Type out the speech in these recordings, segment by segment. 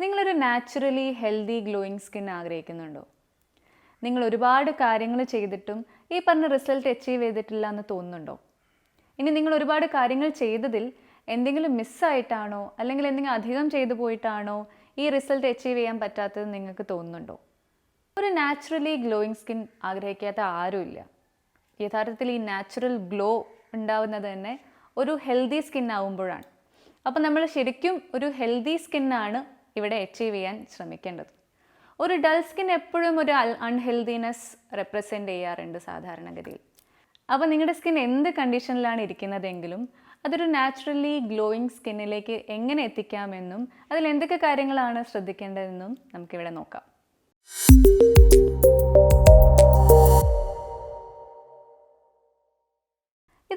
നിങ്ങളൊരു naturally healthy glowing skin ആഗ്രഹിക്കുന്നുണ്ടോ? നിങ്ങൾ ഒരുപാട് കാര്യങ്ങൾ ചെയ്തിട്ടും ഈ പറഞ്ഞ റിസൾട്ട് അച്ചീവ് ചെയ്തിട്ടില്ല എന്ന് തോന്നുന്നുണ്ടോ? ഇനി നിങ്ങൾ ഒരുപാട് കാര്യങ്ങൾ ചെയ്തതിൽ എന്തെങ്കിലും മിസ്സായിട്ടാണോ അല്ലെങ്കിൽ എന്തെങ്കിലും അധികം ചെയ്തു പോയിട്ടാണോ ഈ റിസൾട്ട് അച്ചീവ് ചെയ്യാൻ പറ്റാത്തത് നിങ്ങൾക്ക് തോന്നുന്നുണ്ടോ? ഒരു നാച്ചുറലി ഗ്ലോയിങ് സ്കിൻ ആഗ്രഹിക്കാത്ത ആരുമില്ല. യഥാർത്ഥത്തിൽ ഈ നാച്ചുറൽ ഗ്ലോ ഉണ്ടാവുന്നത് തന്നെ ഒരു ഹെൽത്തി സ്കിൻ ആവുമ്പോഴാണ്. അപ്പോൾ നമ്മൾ ശരിക്കും ഒരു ഹെൽത്തി സ്കിന്നാണ് ഇവിടെ അച്ചീവ് ചെയ്യാൻ ശ്രമിക്കേണ്ടത്. ഒരു ഡൾ സ്കിൻ എപ്പോഴും ഒരു അൺഹെൽതിനെസ് റെപ്രസെന്റ് ചെയ്യാറുണ്ട് സാധാരണഗതിയിൽ. അപ്പോൾ നിങ്ങളുടെ സ്കിൻ എന്ത് കണ്ടീഷനിലാണ് ഇരിക്കുന്നതെങ്കിലും അതൊരു നാച്ചുറലി ഗ്ലോയിങ് സ്കിന്നിലേക്ക് എങ്ങനെ എത്തിക്കാമെന്നും അതിൽ എന്തൊക്കെ കാര്യങ്ങളാണ് ശ്രദ്ധിക്കേണ്ടതെന്നും നമുക്കിവിടെ നോക്കാം.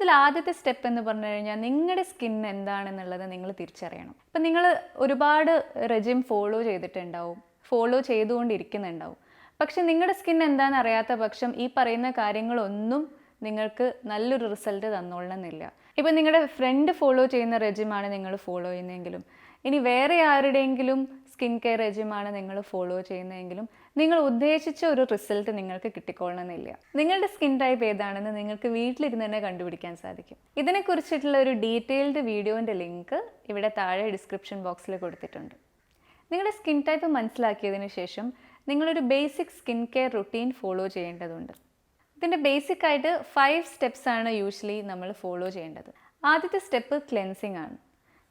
ഇതിൽ ആദ്യത്തെ സ്റ്റെപ്പ് എന്ന് പറഞ്ഞു കഴിഞ്ഞാൽ നിങ്ങളുടെ സ്കിൻ എന്താണെന്നുള്ളത് നിങ്ങൾ തിരിച്ചറിയണം. ഇപ്പം നിങ്ങൾ ഒരുപാട് റെജിം ഫോളോ ചെയ്തിട്ടുണ്ടാവും ഫോളോ ചെയ്തുകൊണ്ടിരിക്കുന്നുണ്ടാവും. പക്ഷെ നിങ്ങളുടെ സ്കിൻ എന്താണെന്ന് അറിയാത്ത പക്ഷം ഈ പറയുന്ന കാര്യങ്ങളൊന്നും നിങ്ങൾക്ക് നല്ലൊരു റിസൾട്ട് തന്നോളണമെന്നില്ല. ഇപ്പം നിങ്ങളുടെ ഫ്രണ്ട് ഫോളോ ചെയ്യുന്ന റെജിമാണ് നിങ്ങൾ ഫോളോ ചെയ്യുന്നതെങ്കിലും ഇനി വേറെ ആരുടെയെങ്കിലും സ്കിൻ കെയർ റെജിമാണ് നിങ്ങൾ ഫോളോ ചെയ്യുന്നതെങ്കിലും നിങ്ങൾ ഉദ്ദേശിച്ച ഒരു റിസൾട്ട് നിങ്ങൾക്ക് കിട്ടിക്കൊള്ളണമെന്നില്ല. നിങ്ങളുടെ സ്കിൻ ടൈപ്പ് ഏതാണെന്ന് നിങ്ങൾക്ക് വീട്ടിലിരുന്ന് തന്നെ കണ്ടുപിടിക്കാൻ സാധിക്കും. ഇതിനെക്കുറിച്ചിട്ടുള്ള ഒരു ഡീറ്റെയിൽഡ് വീഡിയോന്റെ ലിങ്ക് ഇവിടെ താഴെ ഡിസ്ക്രിപ്ഷൻ ബോക്സിൽ കൊടുത്തിട്ടുണ്ട്. നിങ്ങളുടെ സ്കിൻ ടൈപ്പ് മനസ്സിലാക്കിയതിന് ശേഷം നിങ്ങളൊരു basic skin care routine follow ചെയ്യേണ്ടതുണ്ട്. ഇതിന്റെ ബേസിക് ആയിട്ട് ഫൈവ് സ്റ്റെപ്സ് ആണ് യൂഷ്വലി നമ്മൾ ഫോളോ ചെയ്യേണ്ടത്. ആദ്യത്തെ സ്റ്റെപ്പ് ക്ലെൻസിങ് ആണ്.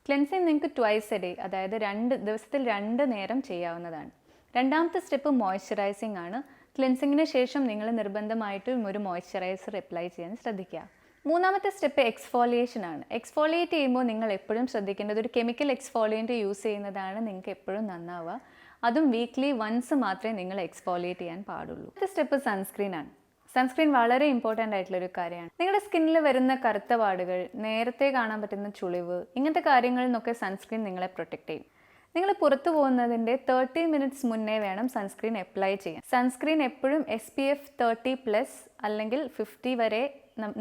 ക്ലെൻസിങ് നിങ്ങൾക്ക് ട്വൈസ് എ ഡേ അതായത് രണ്ട് ദിവസത്തിൽ രണ്ട് നേരം ചെയ്യാവുന്നതാണ്. രണ്ടാമത്തെ സ്റ്റെപ്പ് മോയ്സ്ചറൈസിങ് ആണ്. ക്ലെൻസിങ്ങിന് ശേഷം നിങ്ങൾ നിർബന്ധമായിട്ടും ഒരു മോയ്സ്ചറൈസർ അപ്ലൈ ചെയ്യാൻ ശ്രദ്ധിക്കുക. മൂന്നാമത്തെ സ്റ്റെപ്പ് എക്സ്ഫോളിയേഷൻ ആണ്. എക്സ്ഫോളിയേറ്റ് ചെയ്യുമ്പോൾ നിങ്ങൾ എപ്പോഴും ശ്രദ്ധിക്കേണ്ടത് ഒരു കെമിക്കൽ എക്സ്ഫോളിയന്റ് യൂസ് ചെയ്യുന്നതാണ് നിങ്ങൾക്ക് എപ്പോഴും നന്നാവുക. അതും വീക്ക്ലി വൺസ് മാത്രമേ നിങ്ങൾ എക്സ്ഫോളിയേറ്റ് ചെയ്യാൻ പാടുള്ളൂ. അടുത്ത സ്റ്റെപ്പ് സൺസ്ക്രീൻ ആണ്. സൺസ്ക്രീൻ വളരെ ഇമ്പോർട്ടന്റ് ആയിട്ടുള്ള ഒരു കാര്യമാണ്. നിങ്ങളുടെ സ്കിന്നിൽ വരുന്ന കറുത്ത പാടുകൾ നേരത്തെ കാണാൻ പറ്റുന്ന ചുളിവ് ഇങ്ങനത്തെ കാര്യങ്ങളിൽ നിന്നൊക്കെ സൺസ്ക്രീൻ നിങ്ങളെ പ്രൊട്ടക്ട് ചെയ്യും. നിങ്ങൾ പുറത്തു പോകുന്നതിന്റെ തേർട്ടി മിനിറ്റ്സ് മുന്നേ വേണം സൺസ്ക്രീൻ അപ്ലൈ ചെയ്യാൻ. സൺസ്ക്രീൻ എപ്പോഴും S P F thirty plus അല്ലെങ്കിൽ ഫിഫ്റ്റി വരെ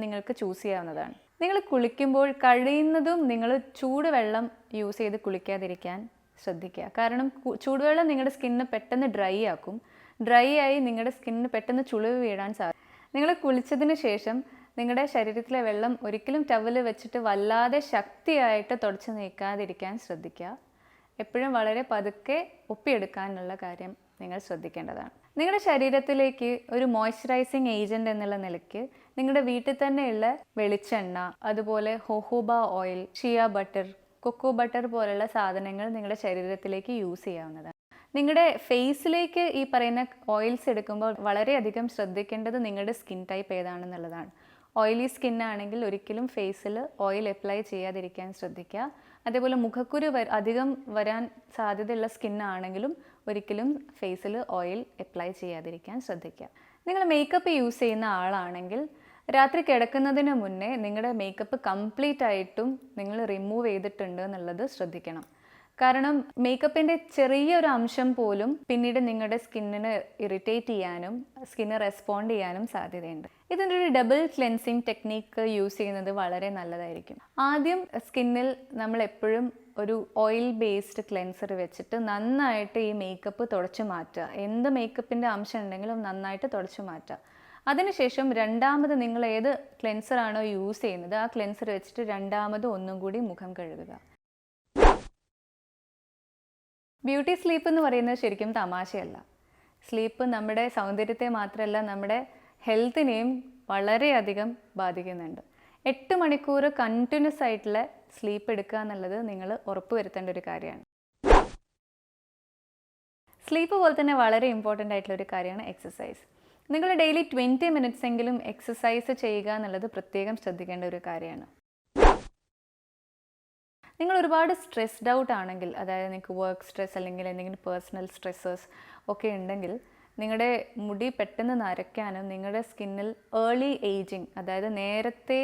നിങ്ങൾക്ക് ചൂസ് ചെയ്യാവുന്നതാണ്. നിങ്ങൾ കുളിക്കുമ്പോൾ കഴിയുന്നതും നിങ്ങൾ ചൂടുവെള്ളം യൂസ് ചെയ്ത് കുളിക്കാതിരിക്കാൻ ശ്രദ്ധിക്കുക. കാരണം ചൂടുവെള്ളം നിങ്ങളുടെ സ്കിന്നിന് പെട്ടെന്ന് ഡ്രൈ ആക്കും. ഡ്രൈ ആയി നിങ്ങളുടെ സ്കിന്നിന് പെട്ടെന്ന് ചുളിവ് വീഴാൻ സാധിക്കും നിങ്ങൾ കുളിച്ചതിന് ശേഷം നിങ്ങളുടെ ശരീരത്തിലെ വെള്ളം ഒരിക്കലും ടവൽ വെച്ചിട്ട് വല്ലാതെ ശക്തിയായിട്ട് തുടച്ച് നീക്കാതിരിക്കാൻ ശ്രദ്ധിക്കുക എപ്പോഴും വളരെ പതുക്കെ ഒപ്പിയെടുക്കാനുള്ള കാര്യം നിങ്ങൾ ശ്രദ്ധിക്കേണ്ടതാണ്. നിങ്ങളുടെ ശരീരത്തിലേക്ക് ഒരു മോയ്സ്ചറൈസിങ് ഏജന്റ് എന്നുള്ള നിലയ്ക്ക് നിങ്ങളുടെ വീട്ടിൽ തന്നെയുള്ള വെളിച്ചെണ്ണ അതുപോലെ jojoba oil shea butter cocoa butter പോലുള്ള സാധനങ്ങൾ നിങ്ങളുടെ ശരീരത്തിലേക്ക് യൂസ് ചെയ്യാവുന്നതാണ്. നിങ്ങളുടെ ഫേസിലേക്ക് ഈ പറയുന്ന ഓയിൽസ് എടുക്കുമ്പോൾ വളരെയധികം ശ്രദ്ധിക്കേണ്ടത് നിങ്ങളുടെ സ്കിൻ ടൈപ്പ് ഏതാണെന്നുള്ളതാണ്. ഓയിലി സ്കിൻ ആണെങ്കിൽ ഒരിക്കലും ഫേസിൽ ഓയിൽ അപ്ലൈ ചെയ്യാതിരിക്കാൻ ശ്രദ്ധിക്കുക. അതേപോലെ മുഖക്കുരു അധികം വരാൻ സാധ്യതയുള്ള സ്കിൻ ആണെങ്കിലും ഒരിക്കലും ഫേസിൽ ഓയിൽ അപ്ലൈ ചെയ്യാതിരിക്കാൻ ശ്രദ്ധിക്കുക. നിങ്ങൾ മേക്കപ്പ് യൂസ് ചെയ്യുന്ന ആളാണെങ്കിൽ രാത്രി കിടക്കുന്നതിന് മുന്നേ നിങ്ങളുടെ മേക്കപ്പ് കംപ്ലീറ്റ് ആയിട്ടും നിങ്ങൾ റിമൂവ് ചെയ്തിട്ടുണ്ട് എന്നുള്ളത് ശ്രദ്ധിക്കണം. കാരണം മേക്കപ്പിന്റെ ചെറിയൊരു അംശം പോലും പിന്നീട് നിങ്ങളുടെ സ്കിന്നിന് ഇറിറ്റേറ്റ് ചെയ്യാനും സ്കിന്ന് റെസ്പോണ്ട് ചെയ്യാനും സാധ്യതയുണ്ട്. ഇതിന്റെ ഒരു ഡബിൾ ക്ലെൻസിങ് ടെക്നീക്ക് യൂസ് ചെയ്യുന്നത് വളരെ നല്ലതായിരിക്കും. ആദ്യം സ്കിന്നിൽ നമ്മൾ എപ്പോഴും ഒരു ഓയിൽ ബേസ്ഡ് ക്ലെൻസർ വെച്ചിട്ട് നന്നായിട്ട് ഈ മേക്കപ്പ് തുടച്ചു മാറ്റുക. എന്ത് മേക്കപ്പിന്റെ അംശം ഉണ്ടെങ്കിലും നന്നായിട്ട് തുടച്ചു മാറ്റുക. അതിനുശേഷം രണ്ടാമത് നിങ്ങൾ ഏത് ക്ലെൻസറാണോ യൂസ് ചെയ്യുന്നത് ആ ക്ലെൻസർ വെച്ചിട്ട് രണ്ടാമത് ഒന്നും കൂടി മുഖം കഴുകുക. ബ്യൂട്ടി സ്ലീപ്പ് എന്ന് പറയുന്നത് ശരിക്കും തമാശയല്ല. സ്ലീപ്പ് നമ്മുടെ സൗന്ദര്യത്തെ മാത്രമല്ല നമ്മുടെ ഹെൽത്തിനെയും വളരെയധികം ബാധിക്കുന്നുണ്ട്. എട്ട് മണിക്കൂർ കണ്ടിന്യൂസ് ആയിട്ടുള്ള സ്ലീപ്പ് എടുക്കുക എന്നുള്ളത് നിങ്ങൾ ഉറപ്പുവരുത്തേണ്ട ഒരു കാര്യമാണ്. സ്ലീപ്പ് പോലെ തന്നെ വളരെ ഇമ്പോർട്ടന്റ് ആയിട്ടുള്ള ഒരു കാര്യമാണ് എക്സസൈസ് നിങ്ങൾ ഡെയിലി ട്വന്റി മിനിറ്റ്സ് എങ്കിലും എക്സസൈസ് ചെയ്യുക എന്നുള്ളത് പ്രത്യേകം ശ്രദ്ധിക്കേണ്ട ഒരു കാര്യമാണ്. നിങ്ങൾ ഒരുപാട് സ്ട്രെസ്ഡ് ഔട്ട് ആണെങ്കിൽ അതായത് നിങ്ങൾക്ക് വർക്ക് സ്ട്രെസ് അല്ലെങ്കിൽ എന്തെങ്കിലും പേഴ്സണൽ സ്ട്രെസ്സസ് ഒക്കെ ഉണ്ടെങ്കിൽ നിങ്ങളുടെ മുടി പെട്ടെന്ന് നരയ്ക്കാനും നിങ്ങളുടെ സ്കിന്നിൽ ഏർലി ഏജിങ് അതായത് നേരത്തെ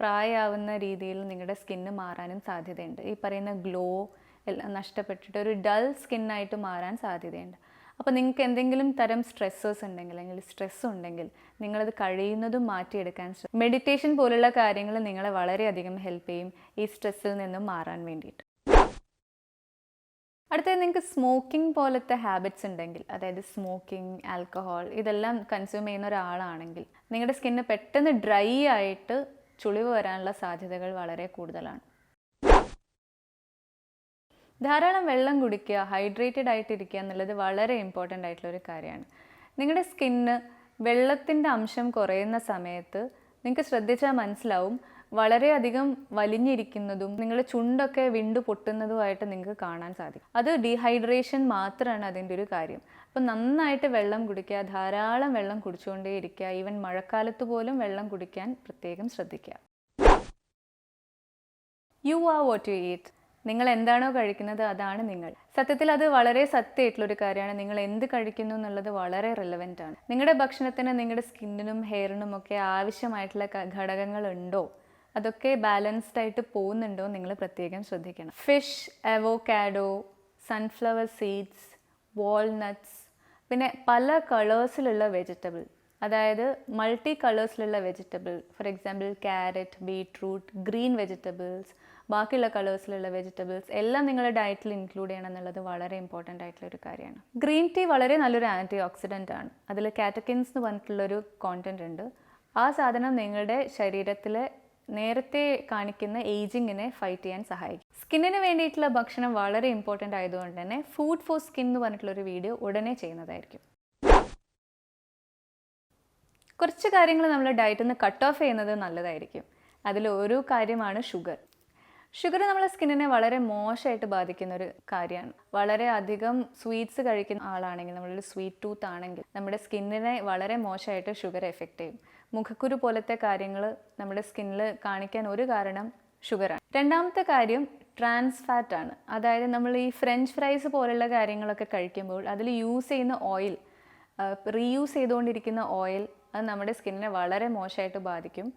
പ്രായമാവുന്ന രീതിയിൽ നിങ്ങളുടെ സ്കിന്ന് മാറാനും സാധ്യതയുണ്ട്. ഈ പറയുന്ന ഗ്ലോ എല്ലാം നഷ്ടപ്പെട്ടിട്ട് ഒരു ഡൾ സ്കിന്നായിട്ട് മാറാൻ സാധ്യതയുണ്ട്. അപ്പോൾ നിങ്ങൾക്ക് എന്തെങ്കിലും തരം സ്ട്രെസ്സേഴ്സ് ഉണ്ടെങ്കിൽ അല്ലെങ്കിൽ സ്ട്രെസ് ഉണ്ടെങ്കിൽ നിങ്ങളത് കഴിയുന്നതും മാറ്റിയെടുക്കാൻ ശ്രമിക്കും മെഡിറ്റേഷൻ പോലുള്ള കാര്യങ്ങൾ നിങ്ങളെ വളരെയധികം ഹെൽപ്പ് ചെയ്യും ഈ സ്ട്രെസ്സിൽ നിന്നും മാറാൻ വേണ്ടിയിട്ട്. അടുത്തത് നിങ്ങൾക്ക് സ്മോക്കിംഗ് പോലത്തെ ഹാബിറ്റ്സ് ഉണ്ടെങ്കിൽ അതായത് സ്മോക്കിംഗ് ആൽക്കഹോൾ ഇതെല്ലാം കൺസ്യൂം ചെയ്യുന്ന ഒരാളാണെങ്കിൽ നിങ്ങളുടെ സ്കിന്ന് പെട്ടെന്ന് ഡ്രൈ ആയിട്ട് ചുളിവ് വരാനുള്ള സാധ്യതകൾ വളരെ കൂടുതലാണ്. ധാരാളം വെള്ളം കുടിക്കുക ഹൈഡ്രേറ്റഡ് ആയിട്ടിരിക്കുക എന്നുള്ളത് വളരെ ഇമ്പോർട്ടന്റ് ആയിട്ടുള്ള ഒരു കാര്യമാണ്. നിങ്ങളുടെ സ്കിന്ന് വെള്ളത്തിന്റെ അംശം കുറയുന്ന സമയത്ത് നിങ്ങൾക്ക് ശ്രദ്ധിച്ചാൽ മനസ്സിലാവും വളരെയധികം വലിഞ്ഞിരിക്കുന്നതും നിങ്ങളുടെ ചുണ്ടൊക്കെ വിണ്ടു പൊട്ടുന്നതുമായിട്ട് നിങ്ങൾക്ക് കാണാൻ സാധിക്കും. അത് ഡീഹൈഡ്രേഷൻ മാത്രമാണ് അതിന്റെ ഒരു കാര്യം. അപ്പം നന്നായിട്ട് വെള്ളം കുടിക്കുക ധാരാളം വെള്ളം കുടിച്ചുകൊണ്ടേ കുടിച്ചുകൊണ്ടേയിരിക്കുക ഈവൻ മഴക്കാലത്ത് പോലും വെള്ളം കുടിക്കാൻ പ്രത്യേകം ശ്രദ്ധിക്കുക. You are what you eat നിങ്ങൾ എന്താണോ കഴിക്കുന്നത് അതാണ് നിങ്ങൾ. സത്യത്തിൽ അത് വളരെ സത്യമായിട്ടുള്ളൊരു കാര്യമാണ്. നിങ്ങൾ എന്ത് കഴിക്കുന്നു എന്നുള്ളത് വളരെ റെലവെന്റ് ആണ്. നിങ്ങളുടെ ഭക്ഷണത്തിന് നിങ്ങളുടെ സ്കിന്നിനും ഹെയറിനും ഒക്കെ ആവശ്യമായിട്ടുള്ള ഘടകങ്ങൾ ഉണ്ടോ അതൊക്കെ ബാലൻസ്ഡ് ആയിട്ട് പോകുന്നുണ്ടോ നിങ്ങൾ പ്രത്യേകം ശ്രദ്ധിക്കണം. Fish avocado sunflower seeds walnuts പിന്നെ പല കളേഴ്സിലുള്ള വെജിറ്റബിൾ അതായത് multi കളേഴ്സിലുള്ള vegetable for example carrot beetroot green vegetables ബാക്കിയുള്ള കളേഴ്സിലുള്ള വെജിറ്റബിൾസ് എല്ലാം നിങ്ങളുടെ ഡയറ്റിൽ ഇൻക്ലൂഡ് ചെയ്യണം എന്നുള്ളത് വളരെ ഇമ്പോർട്ടന്റ് ആയിട്ടുള്ള ഒരു കാര്യമാണ്. ഗ്രീൻ ടീ വളരെ നല്ലൊരു ആന്റി ഓക്സിഡന്റ് ആണ്. അതിൽ കാറ്റക്കിൻസ് എന്ന് പറഞ്ഞിട്ടുള്ളൊരു കോണ്ടന്റ് ഉണ്ട്. ആ സാധനം നിങ്ങളുടെ ശരീരത്തിലെ നേരത്തെ കാണിക്കുന്ന ഏജിങ്ങിനെ ഫൈറ്റ് ചെയ്യാൻ സഹായിക്കും. സ്കിന്നിന് വേണ്ടിയിട്ടുള്ള ഭക്ഷണം വളരെ ഇമ്പോർട്ടന്റ് ആയതുകൊണ്ട് തന്നെ ഫുഡ് ഫോർ സ്കിൻ എന്ന് പറഞ്ഞിട്ടുള്ളൊരു വീഡിയോ ഉടനെ ചെയ്യുന്നതായിരിക്കും. കുറച്ച് കാര്യങ്ങൾ നമ്മൾ ഡയറ്റിൽ നിന്ന് കട്ട് ഓഫ് ചെയ്യുന്നത് നല്ലതായിരിക്കും. അതിൽ ഒരു കാര്യമാണ് ഷുഗർ ഷുഗർ നമ്മളെ സ്കിന്നിനെ വളരെ മോശമായിട്ട് ബാധിക്കുന്ന ഒരു കാര്യമാണ്. വളരെ അധികം സ്വീറ്റ്സ് കഴിക്കുന്ന ആളാണെങ്കിൽ നമ്മളൊരു സ്വീറ്റ് ടൂത്ത് ആണെങ്കിൽ നമ്മുടെ സ്കിന്നിനെ വളരെ മോശമായിട്ട് ഷുഗർ എഫക്റ്റ് ചെയ്യും. മുഖക്കുരു പോലത്തെ കാര്യങ്ങൾ നമ്മുടെ സ്കിന്നിൽ കാണിക്കാൻ ഒരു കാരണം ഷുഗറാണ് രണ്ടാമത്തെ കാര്യം ട്രാൻസ് ഫാറ്റ് ആണ്. അതായത് നമ്മൾ ഈ ഫ്രഞ്ച് ഫ്രൈസ് പോലുള്ള കാര്യങ്ങളൊക്കെ കഴിക്കുമ്പോൾ അതിൽ യൂസ് ചെയ്യുന്ന ഓയിൽ റീയൂസ് ചെയ്തുകൊണ്ടിരിക്കുന്ന ഓയിൽ അത് നമ്മുടെ സ്കിന്നിനെ വളരെ മോശമായിട്ട് ബാധിക്കും.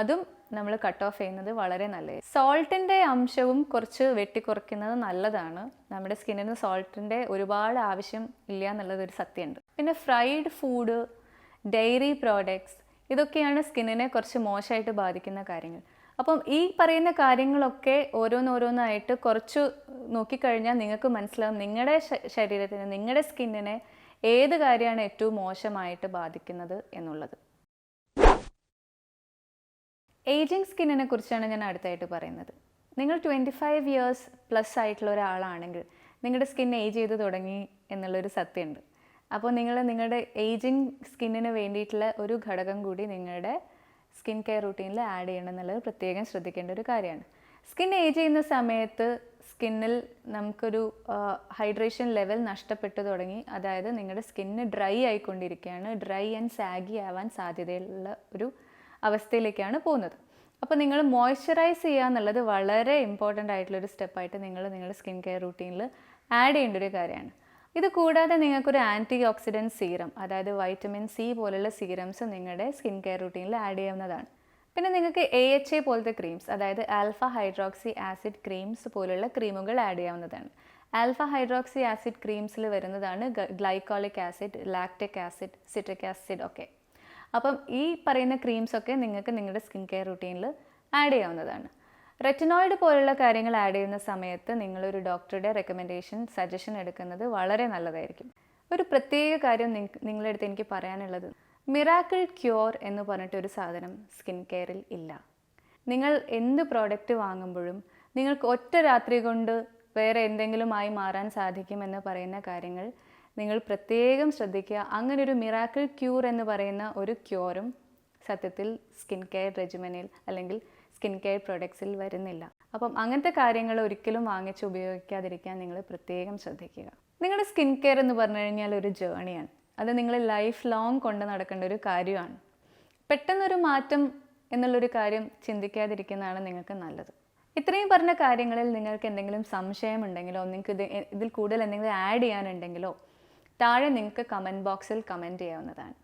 അതും നമ്മൾ കട്ട് ഓഫ് ചെയ്യുന്നത് വളരെ നല്ലത്. സോൾട്ടിന്റെ അംശവും കുറച്ച് വെട്ടിക്കുറയ്ക്കുന്നത് നല്ലതാണ്. നമ്മുടെ സ്കിന്നിന് സോൾട്ടിന്റെ ഒരുപാട് ആവശ്യം ഇല്ല എന്നുള്ളത് ഒരു സത്യമുണ്ട്. പിന്നെ ഫ്രൈഡ് ഫുഡ് ഡെയറി പ്രോഡക്ട്സ് ഇതൊക്കെയാണ് സ്കിന്നിനെ കുറച്ച് മോശമായിട്ട് ബാധിക്കുന്ന കാര്യങ്ങൾ. അപ്പം ഈ പറയുന്ന കാര്യങ്ങളൊക്കെ ഓരോന്നോരോന്നായിട്ട് കുറച്ച് നോക്കിക്കഴിഞ്ഞാൽ നിങ്ങൾക്ക് മനസ്സിലാവും. നിങ്ങളുടെ ശരീരത്തിന് നിങ്ങളുടെ സ്കിന്നിനെ ഏത് കാര്യമാണ് ഏറ്റവും മോശമായിട്ട് ബാധിക്കുന്നത് എന്നുള്ളത്. ഏജിങ് സ്കിന്നിനെ കുറിച്ചാണ് ഞാൻ അടുത്തായിട്ട് പറയുന്നത്. നിങ്ങൾ ട്വന്റി ഫൈവ് ഇയേഴ്സ് പ്ലസ് ആയിട്ടുള്ള ഒരാളാണെങ്കിൽ നിങ്ങളുടെ സ്കിൻ ഏജ് ചെയ്ത് തുടങ്ങി എന്നുള്ളൊരു സത്യമുണ്ട്. അപ്പോൾ നിങ്ങൾ നിങ്ങളുടെ ഏജിങ് സ്കിന്നിന് വേണ്ടിയിട്ടുള്ള ഒരു ഘടകം കൂടി നിങ്ങളുടെ സ്കിൻ കെയർ റൂട്ടീനിൽ ആഡ് ചെയ്യണം എന്നുള്ളത് പ്രത്യേകം ശ്രദ്ധിക്കേണ്ട ഒരു കാര്യമാണ്. സ്കിൻ ഏജ് ചെയ്യുന്ന സമയത്ത് സ്കിന്നിൽ നമുക്കൊരു ഹൈഡ്രേഷൻ ലെവൽ നഷ്ടപ്പെട്ടു തുടങ്ങി. അതായത് നിങ്ങളുടെ സ്കിന്ന് ഡ്രൈ ആയിക്കൊണ്ടിരിക്കുകയാണ് ഡ്രൈ ആൻഡ് സാഗി ആവാൻ സാധ്യതയുള്ള ഒരു അവസ്ഥയിലേക്കാണ് പോകുന്നത്. അപ്പോൾ നിങ്ങൾ മോയ്സ്ചറൈസ് ചെയ്യുക എന്നുള്ളത് വളരെ ഇമ്പോർട്ടന്റ് ആയിട്ടുള്ളൊരു സ്റ്റെപ്പായിട്ട് നിങ്ങൾ നിങ്ങളുടെ സ്കിൻ കെയർ റൂട്ടീനിൽ ആഡ് ചെയ്യേണ്ട ഒരു കാര്യമാണ്. ഇത് കൂടാതെ നിങ്ങൾക്കൊരു ആന്റി ഓക്സിഡന്റ് സീറം അതായത് വൈറ്റമിൻ സി പോലുള്ള സീറംസ് നിങ്ങളുടെ സ്കിൻ കെയർ റൂട്ടീനിൽ ആഡ് ചെയ്യാവുന്നതാണ്. പിന്നെ നിങ്ങൾക്ക് എ എച്ച് എ പോലത്തെ ക്രീംസ് അതായത് ആൽഫ ഹൈഡ്രോക്സി ആസിഡ് ക്രീംസ് പോലുള്ള ക്രീമുകൾ ആഡ് ചെയ്യാവുന്നതാണ്. ആൽഫ ഹൈഡ്രോക്സി ആസിഡ് ക്രീംസിൽ വരുന്നതാണ് glycolic acid lactic acid citric acid ഒക്കെ. അപ്പം ഈ പറയുന്ന ക്രീംസ് ഒക്കെ നിങ്ങൾക്ക് നിങ്ങളുടെ സ്കിൻ കെയർ റുട്ടീനിൽ ആഡ് ചെയ്യാവുന്നതാണ്. റെറ്റിനോയിഡ് പോലുള്ള കാര്യങ്ങൾ ആഡ് ചെയ്യുന്ന സമയത്ത് നിങ്ങളൊരു ഡോക്ടറുടെ റെക്കമെൻഡേഷൻ സജഷൻ എടുക്കുന്നത് വളരെ നല്ലതായിരിക്കും. ഒരു പ്രത്യേക കാര്യം നിങ്ങ- നിങ്ങളുടെ അടുത്ത് എനിക്ക് പറയാനുള്ളത് മിറാക്കിൾ ക്യൂർ എന്ന് പറഞ്ഞിട്ടൊരു സാധനം സ്കിൻ കെയറിൽ ഇല്ല. നിങ്ങൾ എന്ത് പ്രോഡക്റ്റ് വാങ്ങുമ്പോഴും നിങ്ങൾക്ക് ഒറ്റ രാത്രി കൊണ്ട് വേറെ എന്തെങ്കിലുമായി മാറാൻ സാധിക്കുമെന്ന് പറയുന്ന കാര്യങ്ങൾ നിങ്ങൾ പ്രത്യേകം ശ്രദ്ധിക്കുക. അങ്ങനെ ഒരു മിറാക്കിൾ ക്യൂർ എന്ന് പറയുന്ന ഒരു ക്യൂറും സത്യത്തിൽ സ്കിൻ കെയർ റെജിമനിൽ അല്ലെങ്കിൽ സ്കിൻ കെയർ പ്രൊഡക്ട്സിൽ വരുന്നില്ല. അപ്പം അങ്ങനത്തെ കാര്യങ്ങൾ ഒരിക്കലും വാങ്ങിച്ച് ഉപയോഗിക്കാതിരിക്കാൻ നിങ്ങൾ പ്രത്യേകം ശ്രദ്ധിക്കുക. നിങ്ങളുടെ സ്കിൻ കെയർ എന്ന് പറഞ്ഞു കഴിഞ്ഞാൽ ഒരു ജേണിയാണ് അത് നിങ്ങൾ ലൈഫ് ലോങ് കൊണ്ട് നടക്കേണ്ട ഒരു കാര്യമാണ്. പെട്ടെന്നൊരു മാറ്റം എന്നുള്ളൊരു കാര്യം ചിന്തിക്കാതിരിക്കുന്നതാണ് നിങ്ങൾക്ക് നല്ലത്. ഇത്രയും പറഞ്ഞ കാര്യങ്ങളിൽ നിങ്ങൾക്ക് എന്തെങ്കിലും സംശയമുണ്ടെങ്കിലോ നിങ്ങൾക്ക് ഇത് ഇതിൽ കൂടുതൽ എന്തെങ്കിലും ആഡ് ചെയ്യാനുണ്ടെങ്കിലോ താഴെ നിങ്ങൾക്ക് കമന്റ് ബോക്സിൽ കമന്റ് ചെയ്യാവുന്നതാണ്.